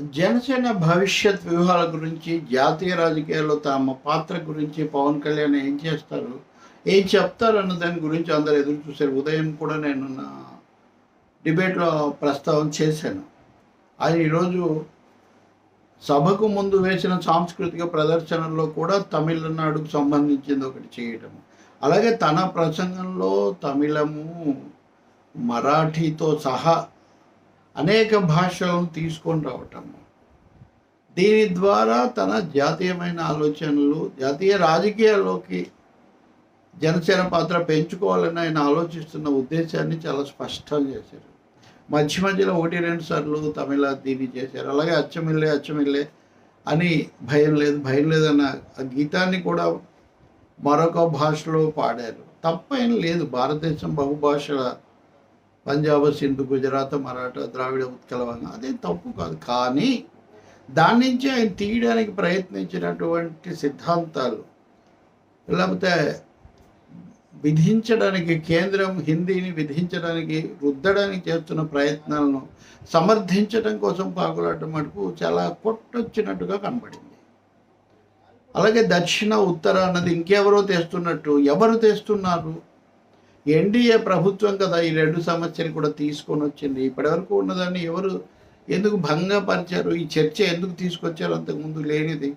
జనసేన భవిష్యత్ వ్యూహాల గురించి జాతీయ రాజకీయాల్లో తమ పాత్ర గురించి పవన్ కళ్యాణ్ ఏం చేస్తారు ఏం చెప్తారు అన్న దాని గురించి అందరు ఎదురు చూశారు. ఉదయం కూడా నేను నా డిబేట్లో ప్రస్తావన చేశాను. అది ఈరోజు సభకు ముందు వేసిన సాంస్కృతిక ప్రదర్శనల్లో కూడా తమిళనాడుకు సంబంధించింది ఒకటి చేయటము. అలాగే తన ప్రసంగంలో తమిళము మరాఠీతో సహా అనేక భాషలను తీసుకొని రావటం. దీని ద్వారా తన జాతీయమైన ఆలోచనలు జాతీయ రాజకీయాల్లోకి జనసేన పాత్ర పెంచుకోవాలని ఆయన ఆలోచిస్తున్న ఉద్దేశాన్ని చాలా స్పష్టం చేశారు. మధ్య మధ్యలో ఒకటి రెండు సార్లు తమిళ దీన్ని చేశారు. అలాగే అచ్చమిల్లే అచ్చమిల్లే అని భయం లేదు భయం లేదన్న ఆ గీతాన్ని కూడా మరొక భాషలో పాడారు. తప్పేం లేదు భారతదేశం బహుభాషల పంజాబ్ సింధు గుజరాత్ మరాఠా ద్రావిడ ఉత్కలవంగ అదేం తప్పు కాదు. కానీ దాని నుంచి ఆయన తీయడానికి ప్రయత్నించినటువంటి సిద్ధాంతాలు లేకపోతే విధించడానికి కేంద్రం హిందీని విధించడానికి రుద్దడానికి చేస్తున్న ప్రయత్నాలను సమర్థించడం కోసం పాకులాడటం మటుకు చాలా కొట్టొచ్చినట్టుగా కనబడింది. అలాగే దక్షిణ ఉత్తర అన్నది ఇంకెవరో తెస్తున్నట్టు ఎవరు తెస్తున్నారు? ఎన్డీఏ ప్రభుత్వం కదా ఈ రెండు సమస్యలు కూడా తీసుకొని వచ్చింది. ఇప్పటివరకు ఉన్నదాన్ని ఎవరు ఎందుకు భంగపరిచారు ఈ చర్చ ఎందుకు తీసుకొచ్చారు? అంతకుముందు లేనిది.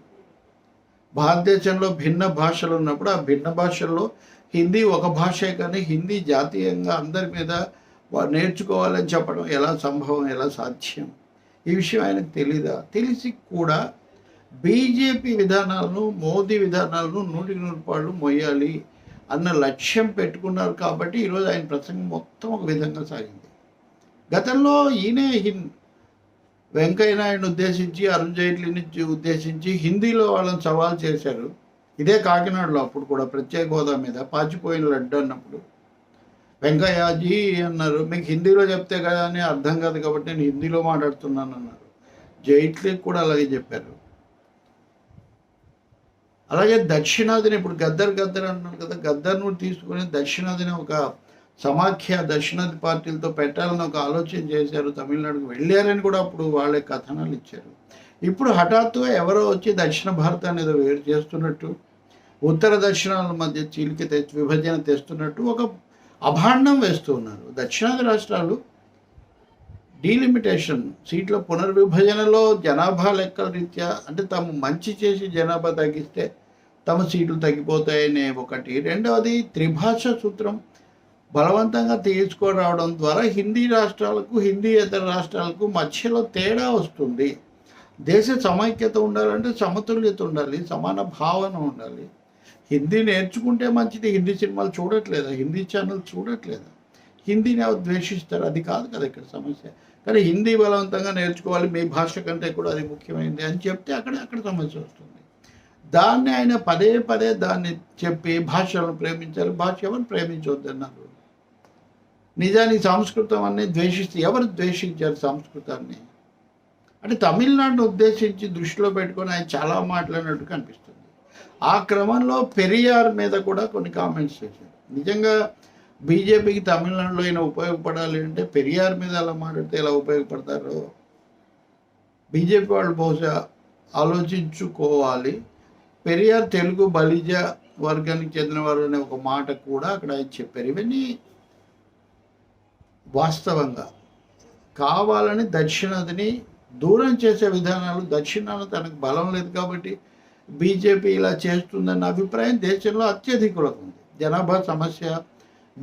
భారతదేశంలో భిన్న భాషలు ఉన్నప్పుడు ఆ భిన్న భాషల్లో హిందీ ఒక భాషే కానీ హిందీ జాతీయంగా అందరి మీద నేర్చుకోవాలని చెప్పడం ఎలా సంభవం? ఎలా సాధ్యం? ఈ విషయం ఆయనకు తెలీదా? తెలిసి కూడా బీజేపీ విధానాలను మోదీ విధానాలను నూటికి నూరు పాళ్ళు మొయ్యాలి. అన్న లక్ష్యం పెట్టుకున్నారు కాబట్టి ఈరోజు ఆయన ప్రసంగం మొత్తం ఒక విధంగా సాగింది. గతంలో ఈయనే హిన్ వెంకయ్య నాయుడుని ఉద్దేశించి అరుణ్ జైట్లీని ఉద్దేశించి హిందీలో వాళ్ళని సవాల్ చేశారు. ఇదే కాకినాడలో అప్పుడు కూడా ప్రత్యేక హోదా మీద పాచిపోయిన లడ్డు అన్నప్పుడు. వెంకయ్యజీ అన్నారు మీకు హిందీలో చెప్తే కదా అని అర్థం కాదు కాబట్టి నేను హిందీలో మాట్లాడుతున్నాను అన్నారు జైట్లీకి కూడా అలాగే చెప్పారు. అలాగే దక్షిణాదిని ఇప్పుడు గద్దర్ గద్దర్ అంటున్నారు కదా గద్దర్ను తీసుకుని దక్షిణాదిని ఒక సమాఖ్య దక్షిణాది పార్టీలతో పెట్టాలని ఒక ఆలోచన చేశారు తమిళనాడుకు వెళ్ళారని కూడా అప్పుడు వాళ్ళే కథనాలు ఇచ్చారు. ఇప్పుడు హఠాత్తుగా ఎవరో వచ్చి దక్షిణ భారతాన్ని ఏదో వేరు చేస్తున్నట్టు ఉత్తర దక్షిణాల మధ్య చీలిక తెచ్చి విభజన తెస్తున్నట్టు ఒక అభాండం వేస్తూ ఉన్నారు. దక్షిణాది రాష్ట్రాలు డీలిమిటేషన్ సీట్ల పునర్విభజనలో జనాభా లెక్కల రీత్యా అంటే తాము మంచి చేసి జనాభా తగ్గిస్తే తమ సీట్లు తగ్గిపోతాయనే ఒకటి. రెండవది త్రిభాష సూత్రం. బలవంతంగా తీసుకురావడం ద్వారా హిందీ రాష్ట్రాలకు హిందీ ఇతర రాష్ట్రాలకు మధ్యలో తేడా వస్తుంది. దేశ సమైక్యత ఉండాలంటే సమతుల్యత ఉండాలి సమాన భావన ఉండాలి. హిందీ నేర్చుకుంటే మంచిది హిందీ సినిమాలు చూడట్లేదా? హిందీ ఛానల్ చూడట్లేదా? హిందీని ఎవరు ద్వేషిస్తారు. అది కాదు కదా ఇక్కడ సమస్య. కానీ హిందీ బలవంతంగా నేర్చుకోవాలి. మీ భాష కంటే కూడా అది ముఖ్యమైనది అని చెప్తే అక్కడ అక్కడ సమస్య వస్తుంది. దాన్ని ఆయన పదే పదే దాన్ని చెప్పి భాషలను ప్రేమించాలి. భాష ఎవరు ప్రేమించవద్దన్నారు నిజానికి సంస్కృతం అన్ని ద్వేషిస్తే ఎవరు ద్వేషించారు సంస్కృతాన్ని? అంటే తమిళనాడును ఉద్దేశించి దృష్టిలో పెట్టుకొని ఆయన చాలా మాట్లాడినట్టు కనిపిస్తుంది. ఆ క్రమంలో పెరియార్ మీద కూడా కొన్ని కామెంట్స్ చేశారు. నిజంగా బీజేపీకి తమిళనాడులో అయినా ఉపయోగపడాలి అంటే పెరియార్ మీద అలా మాట్లాడితే ఎలా ఉపయోగపడతారో? బీజేపీ వాళ్ళు బహుశా ఆలోచించుకోవాలి. పెరియార్ తెలుగు బలిజ వర్గానికి చెందినవారు అనే ఒక మాట కూడా అక్కడ ఆయన చెప్పారు. ఇవన్నీ వాస్తవంగా కావాలని దక్షిణాదిని దూరం చేసే విధానాలు దక్షిణాన తనకు బలం లేదు కాబట్టి బీజేపీ ఇలా చేస్తుందన్న అభిప్రాయం దేశంలో అత్యధికులకు ఉంది. జనాభా సమస్య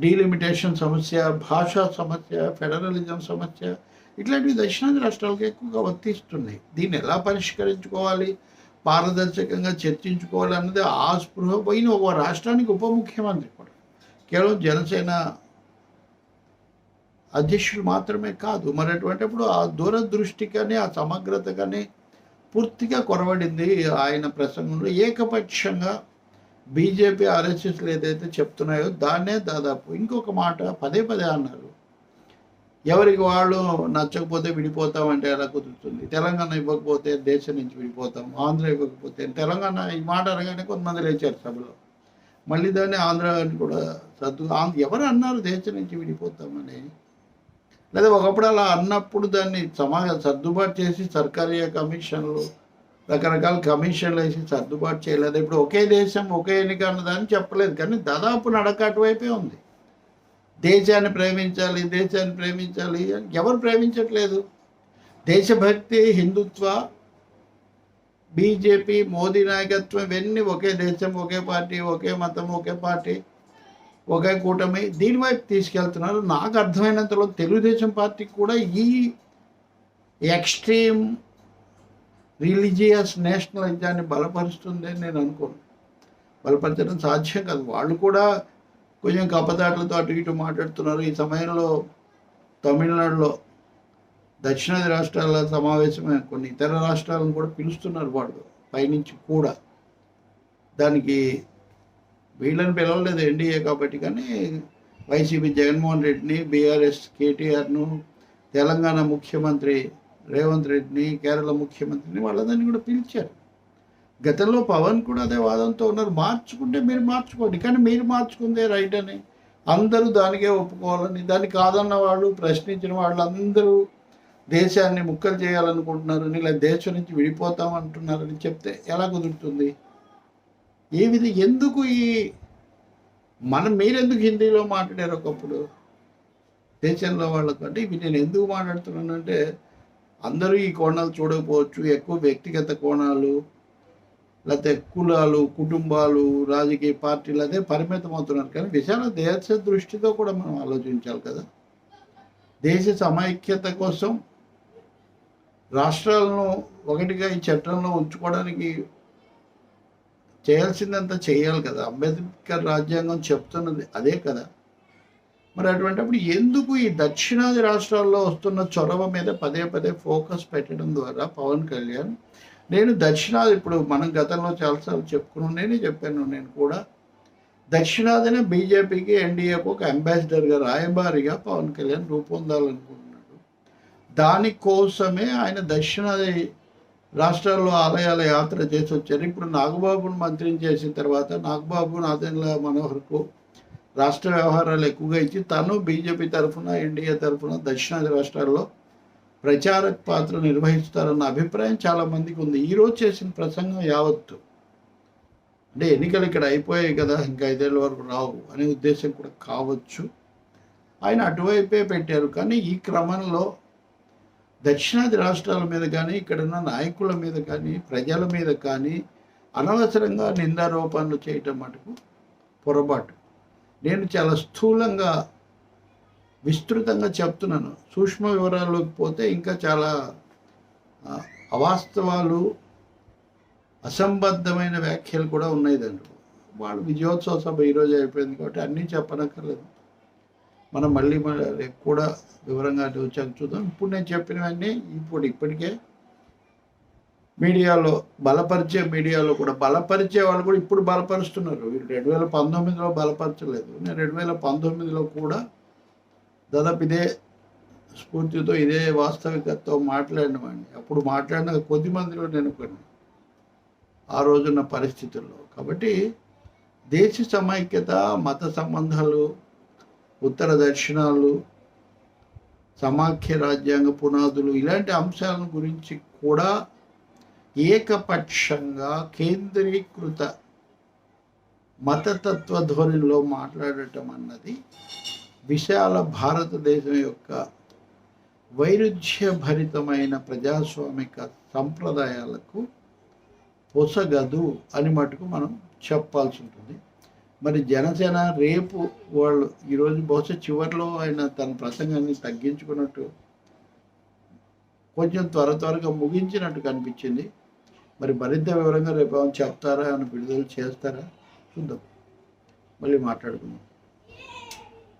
డీలిమిటేషన్ సమస్య భాషా సమస్య ఫెడరలిజం సమస్య ఇట్లాంటివి దక్షిణాది రాష్ట్రాలకు ఎక్కువగా వర్తిస్తున్నాయి. దీన్ని ఎలా పరిష్కరించుకోవాలి? పారదర్శకంగా చర్చించుకోవాలి అన్నది ఆ స్పృహ పోయిన ఒక రాష్ట్రానికి ఉప ముఖ్యమంత్రి కూడా. కేవలం జనసేన అధ్యక్షులు మాత్రమే కాదు మరి అటువంటిప్పుడు ఆ దూరదృష్టి కానీ ఆ సమగ్రత కానీ పూర్తిగా కొరవడింది ఆయన ప్రసంగంలో. ఏకపక్షంగా బీజేపీ ఆర్ఎస్ఎస్లు ఏదైతే చెప్తున్నాయో దాన్నే దాదాపు ఇంకొక మాట పదే పదే అన్నారు. ఎవరికి వాళ్ళు నచ్చకపోతే విడిపోతామంటే ఎలా కుదురుతుంది? తెలంగాణ ఇవ్వకపోతే దేశం నుంచి విడిపోతాం ఆంధ్ర ఇవ్వకపోతే తెలంగాణ ఈ మాట అనగానే కొంతమంది లేచారు సభలో. మళ్ళీ దాన్ని ఆంధ్ర అని కూడా సర్దు ఆంధ్ర ఎవరు అన్నారు దేశం నుంచి విడిపోతామని? లేదా ఒకప్పుడు అలా అన్నప్పుడు దాన్ని సమాజ సర్దుబాటు చేసి సర్కారీ కమిషన్లు రకరకాల కమిషన్లు వేసి సర్దుబాటు చేయలేదు. ఇప్పుడు ఒకే దేశం ఒకే ఎన్నిక అన్నదాన్ని చెప్పలేదు. కానీ దాదాపు నడక అటువైపే ఉంది. దేశాన్ని ప్రేమించాలి దేశాన్ని ప్రేమించాలి అని ఎవరు ప్రేమించట్లేదు. దేశభక్తి హిందుత్వ బీజేపీ మోదీ నాయకత్వం ఇవన్నీ ఒకే దేశం ఒకే పార్టీ ఒకే మతం ఒకే పార్టీ ఒకే కూటమి దీని వైపు తీసుకెళ్తున్నారు. నాకు అర్థమైనంతలో తెలుగుదేశం పార్టీకి కూడా ఈ ఎక్స్ట్రీమ్ రిలీజియస్ నేషనలిజాన్ని బలపరుస్తుంది అని నేను అనుకోను. బలపరచడం సాధ్యం కాదు. వాళ్ళు కూడా కొంచెం కపదాటలతో అటు ఇటు మాట్లాడుతున్నారు. ఈ సమయంలో తమిళనాడులో దక్షిణాది రాష్ట్రాల సమావేశమే కొన్ని ఇతర రాష్ట్రాలను కూడా పిలుస్తున్నారు వాళ్ళు. పైనుంచి కూడా. దానికి వీళ్ళని పిలవలేదు ఎన్డీఏ కాబట్టి కానీ వైసీపీ జగన్మోహన్ రెడ్డిని బీఆర్ఎస్ కేటీఆర్ను తెలంగాణ ముఖ్యమంత్రి రేవంత్ రెడ్డిని కేరళ ముఖ్యమంత్రిని వాళ్ళందరినీ కూడా పిలిచారు. గతంలో పవన్ కూడా అదే వాదంతో ఉన్నారు. మార్చుకుంటే మీరు మార్చుకోండి. కానీ మీరు మార్చుకుందే రైట్ అని అందరూ దానికే ఒప్పుకోవాలని దాన్ని కాదన్న వాళ్ళు ప్రశ్నించిన వాళ్ళు అందరూ దేశాన్ని ముక్కలు చేయాలనుకుంటున్నారని ఇలా దేశం నుంచి విడిపోతాం అంటున్నారని చెప్తే ఎలా కుదురుతుంది? ఏ విధి ఎందుకు ఈ మనం మీరెందుకు హిందీలో మాట్లాడారు ఒకప్పుడు? దేశంలో వాళ్ళకు అంటే ఇవి నేను ఎందుకు మాట్లాడుతున్నానంటే అందరూ ఈ కోణాలు చూడకపోవచ్చు. ఎక్కువ వ్యక్తిగత కోణాలు లేకపోతే కులాలు కుటుంబాలు రాజకీయ పార్టీలు అదే పరిమితం అవుతున్నారు. కానీ విశాల దేశ దృష్టితో కూడా మనం ఆలోచించాలి కదా. దేశ సమైక్యత కోసం రాష్ట్రాలను ఒకటిగా ఈ చట్టంలో ఉంచుకోవడానికి చేయాల్సిందంతా చేయాలి కదా. అంబేద్కర్ రాజ్యాంగం చెప్తున్నది అదే కదా. మరి అటువంటిప్పుడు ఎందుకు ఈ దక్షిణాది రాష్ట్రాల్లో వస్తున్న చొరవ మీద పదే పదే ఫోకస్ పెట్టడం ద్వారా పవన్ కళ్యాణ్? నేను దక్షిణాది ఇప్పుడు మనం గతంలో చాలాసార్లు చెప్పుకున్నాను నేనే చెప్పాను నేను కూడా. దక్షిణాదిన బీజేపీకి ఎన్డీఏకు ఒక అంబాసిడర్గా రాయబారిగా పవన్ కళ్యాణ్ రూపొందాలనుకుంటున్నాడు. దానికోసమే ఆయన దక్షిణాది రాష్ట్రాల్లో ఆలయాల యాత్ర చేసి వచ్చారు ఇప్పుడు నాగబాబును మంత్రిని చేసిన తర్వాత నాగబాబు నాదెండ్ల మనోహర్కు రాష్ట్ర వ్యవహారాలు ఎక్కువగా ఇచ్చి తను బీజేపీ తరఫున ఎన్డీఏ తరఫున దక్షిణాది రాష్ట్రాల్లో ప్రచార పాత్ర నిర్వహిస్తారన్న అభిప్రాయం చాలా మందికి ఉంది. ఈరోజు చేసిన ప్రసంగం యావత్తు. అంటే ఎన్నికలు ఇక్కడ అయిపోయాయి కదా ఇంకా ఐదేళ్ళ వరకు రావు అనే ఉద్దేశం కూడా కావచ్చు. ఆయన అటువైపే పెట్టారు. కానీ ఈ క్రమంలో దక్షిణాది రాష్ట్రాల మీద కానీ ఇక్కడున్న నాయకుల మీద కానీ ప్రజల మీద కానీ అనవసరంగా నిందారోపణలు చేయటం మటుకు పొరపాటు. నేను చాలా స్థూలంగా విస్తృతంగా చెప్తున్నాను. సూక్ష్మ వివరాల్లోకి పోతే ఇంకా చాలా అవాస్తవాలు అసంబద్ధమైన వ్యాఖ్యలు కూడా ఉన్నాయి దాంట్లో. వాళ్ళు విజయోత్సవ సభ ఈరోజు అయిపోయింది కాబట్టి అన్నీ చెప్పనక్కర్లేదు. మనం మళ్ళీ మన కూడా వివరంగా అటు వచ్చాక చూద్దాం. ఇప్పుడు నేను చెప్పినవన్నీ ఇప్పుడు ఇప్పటికే మీడియాలో బలపరిచే మీడియాలో కూడా బలపరిచే వాళ్ళు కూడా ఇప్పుడు బలపరుస్తున్నారు. రెండు వేల పంతొమ్మిదిలో బలపరచలేదు. నేను రెండు వేల పంతొమ్మిదిలో కూడా దాదాపు ఇదే స్ఫూర్తితో ఇదే వాస్తవికతతో మాట్లాడినవాడిని అప్పుడు మాట్లాడిన కొద్ది మందిలో నేను కొన్ని ఆ రోజున్న పరిస్థితుల్లో. కాబట్టి దేశ సమైక్యత మత సంబంధాలు ఉత్తర దక్షిణాలు సమాఖ్య రాజ్యాంగ పునాదులు ఇలాంటి అంశాలను గురించి కూడా ఏకపక్షంగా కేంద్రీకృత మతతత్వ ధోరణిలో మాట్లాడటం అన్నది విశాల భారతదేశం యొక్క వైరుధ్యభరితమైన ప్రజాస్వామిక సంప్రదాయాలకు పొసగదు అని మటుకు మనం చెప్పాల్సి ఉంటుంది. మరి జనసేన రేపు వాళ్ళు ఈరోజు బహుశా చివరిలో ఆయన తన ప్రసంగాన్ని తగ్గించుకున్నట్టు కొంచెం త్వర త్వరగా ముగించినట్టు కనిపించింది. మరి మరింత వివరంగా రేపు చెప్తారా? అని విడుదల చేస్తారా? చూద్దాం. మళ్ళీ మాట్లాడుకుందాం.